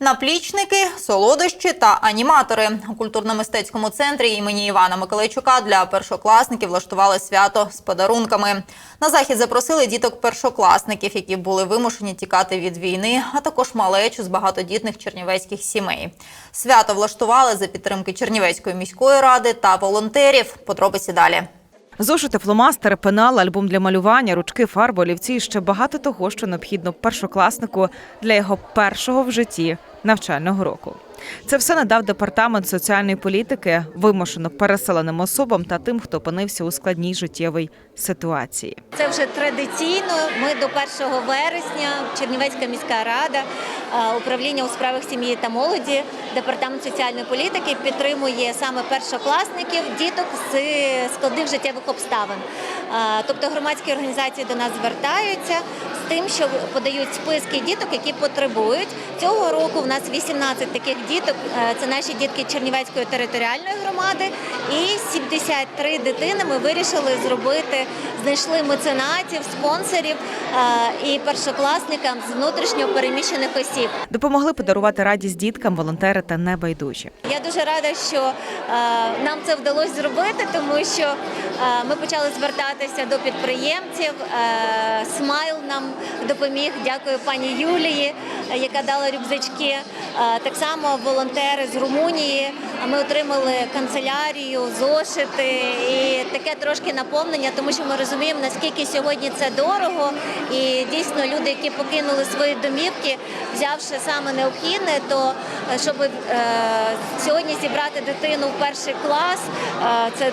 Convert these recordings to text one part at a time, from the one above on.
Наплічники, солодощі та аніматори у культурно-мистецькому центрі імені Івана Миколайчука для першокласників влаштували свято з подарунками. На захід запросили діток першокласників, які були вимушені тікати від війни, а також малечу з багатодітних чернівецьких сімей. Свято влаштували за підтримки Чернівецької міської ради та волонтерів. Подробиці далі. Зошити, фломастери, пенал, альбом для малювання, ручки, фарби, олівці і ще багато того, що необхідно першокласнику для його першого в житті навчального року. Це все надав департамент соціальної політики вимушено переселеним особам та тим, хто опинився у складній життєвій ситуації. Це вже традиційно. Ми до 1 вересня Чернівецька міська рада, управління у справах сім'ї та молоді, департамент соціальної політики підтримує саме першокласників, діток з складних життєвих обставин. Е, Тобто громадські організації до нас звертаються з тим, що подають списки діток, які потребують. Цього року в нас 18 таких діток. Е, Це наші дітки Чернівецької територіальної громади, і 73 дитини ми вирішили зробити. Знайшли меценатів, спонсорів е, і першокласникам з внутрішньо переміщених осіб. Допомогли подарувати радість діткам, волонтери та небайдужі. Я дуже рада, що е, нам це вдалося зробити, тому що ми почали звертатися до підприємців. Е, Смайл нам допоміг. Дякую пані Юлії, е, яка дала рюкзачки. Е, так само волонтери з Румунії. Ми отримали канцелярію, зошити і таке трошки наповнення, тому що ми розуміємо, наскільки сьогодні це дорого. І дійсно люди, які покинули свої домівки, взявши саме необхідне, то е, щоб е, сьогодні зібрати дитину в перший клас, е, це м,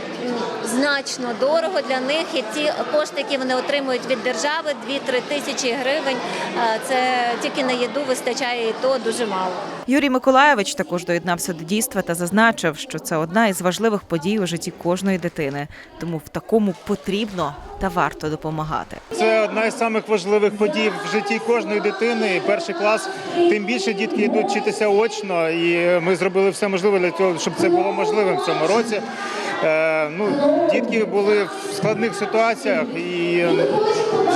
значно дорого для них. І ті кошти, які вони отримують від держави, 2-3 тисячі гривень, е, це тільки на їду вистачає і то дуже мало. Юрій Миколаєвич також доєднався до дійства та зазначив, що це одна із важливих подій у житті кожної дитини, тому в такому потрібно та варто допомагати. Це одна із самих важливих подій в житті кожної дитини. І Перший клас, тим більше дітки йдуть вчитися очно, і ми зробили все можливе для того, щоб це було можливим в цьому році. Е, ну, дітки були в складних ситуаціях, і е,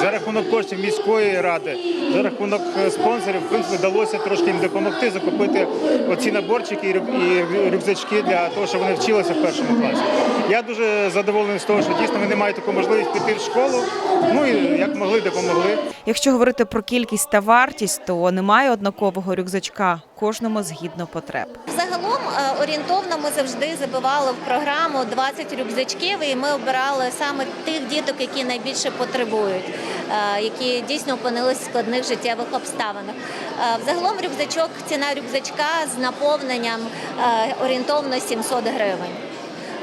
за рахунок коштів міської ради, за рахунок е, спонсорів, в принципі, вдалося трошки їм допомогти закупити оці наборчики і і рюкзачки для того, щоб вони вчилися в першому класі. Я дуже задоволений з того, що дійсно вони мають таку можливість піти в школу. Ну і як могли, допомогли. Якщо говорити про кількість та вартість, то немає однакового рюкзачка кожному згідно потреб. Загалом е, орієнтовно ми завжди забивали в програму 20 рюкзачків, і ми обирали саме тих діток, які найбільше потребують, е, які дійсно опинились в складних життєвих обставинах. Е, Взагалом рюкзачок, ціна рюкзачка з наповненням е, орієнтовно 700 гривень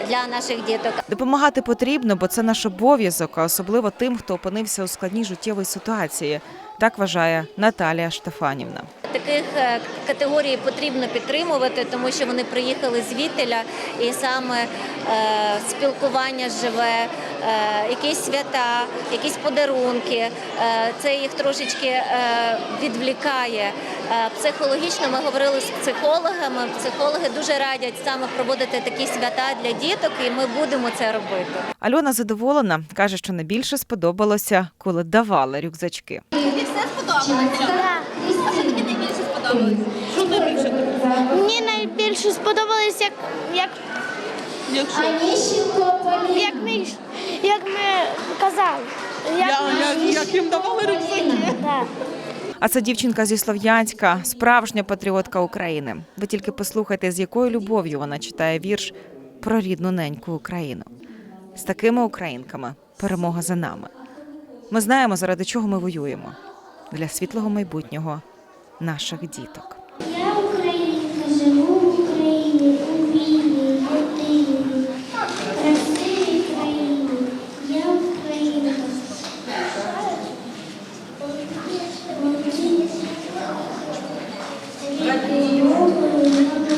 для наших діток. Допомагати потрібно, бо це наш обов'язок, особливо тим, хто опинився у складній життєвій ситуації. Так вважає Наталія Штефанівна. Таких е, категорій потрібно підтримувати, тому що вони приїхали звідтиля, і саме е, спілкування живе, е, якісь свята, якісь подарунки. Е, це їх трошечки е, відвлікає. Е, психологічно ми говорили з психологами. Психологи дуже радять саме проводити такі свята для діток, і ми будемо це робити. Альона задоволена, каже, що найбільше сподобалося, коли давали рюкзачки. Мені найбільше сподобалось, як, як, як, ми, як ми казали. Як я, ми- як їм давали рюкзаки. Да. А це дівчинка зі Слов'янська, справжня патріотка України. Ви тільки послухайте, з якою любов'ю вона читає вірш про рідну неньку Україну. З такими українками перемога за нами. Ми знаємо, заради чого ми воюємо для світлого майбутнього наших діток. Я українка, живу в Україні, у вільній, єдиній, красивій країні. Я українка. Мовою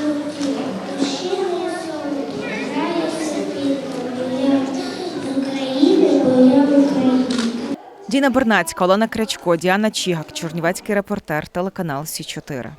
Діна Бернацька, Олена Крячко, Діана Чігак, Чернівецький репортер, телеканал Сі 4